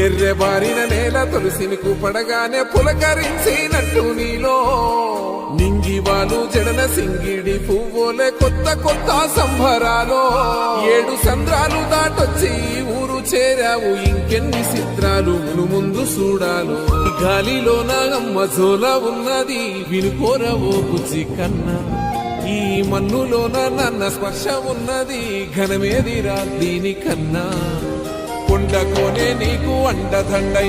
నిర్రెబారిన నేల తులసిని పడగానే పులకరించినట్టు నీలో. నింగివాలు జడన సింగిడి పువ్వులే కొత్త కొత్త సంభరాలో ఏడు సంద్రాలు దాటొచ్చి ఊరు చేరావు ఇంకెన్ని చిత్రాలు మును ముందు చూడాలు. గాలిలో నాగమ్మ జోల ఉన్నది వినుకోరవో బుజ్జి కన్నా. ఈ మన్నులోన నన్న స్పర్శ ఉన్నది ఘనమేది రా దీనికన్నా. కొండకోనే నీకు అండదండై